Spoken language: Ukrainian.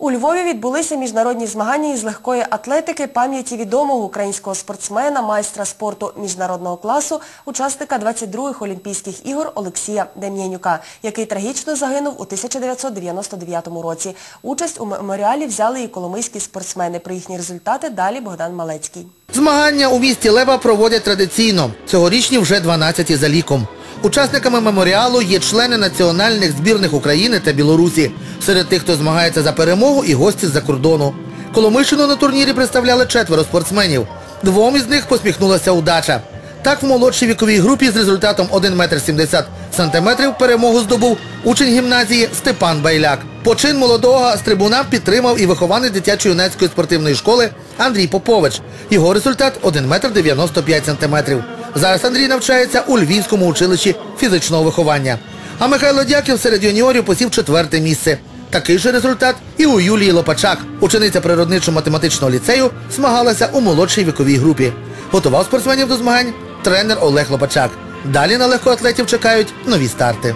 У Львові відбулися міжнародні змагання із легкої атлетики пам'яті відомого українського спортсмена, майстра спорту міжнародного класу, учасника 22-х Олімпійських ігор Олексія Дем'янюка, який трагічно загинув у 1999 році. Участь у меморіалі взяли і коломийські спортсмени. Про їхні результати далі Богдан Малецький. Змагання у місті Лева проводять традиційно. Цьогорічні вже 12 за ліком. Учасниками меморіалу є члени національних збірних України та Білорусі. Серед тих, хто змагається за перемогу, і гості з-за кордону. Коломийщину на турнірі представляли четверо спортсменів. Двом із них посміхнулася удача. Так в молодшій віковій групі з результатом 1 метр 70 сантиметрів перемогу здобув учень гімназії Степан Байляк. Почин молодого з трибуна підтримав і вихованець дитячо-юнацької спортивної школи Андрій Попович. Його результат 1 метр 95 сантиметрів. Зараз Андрій навчається у Львівському училищі фізичного виховання. А Михайло Дяків серед юніорів посів четверте місце. Такий же результат і у Юлії Лопачак. Учениця природничо-математичного ліцею змагалася у молодшій віковій групі. Готував спортсменів до змагань тренер Олег Лопачак. Далі на легкоатлетів чекають нові старти.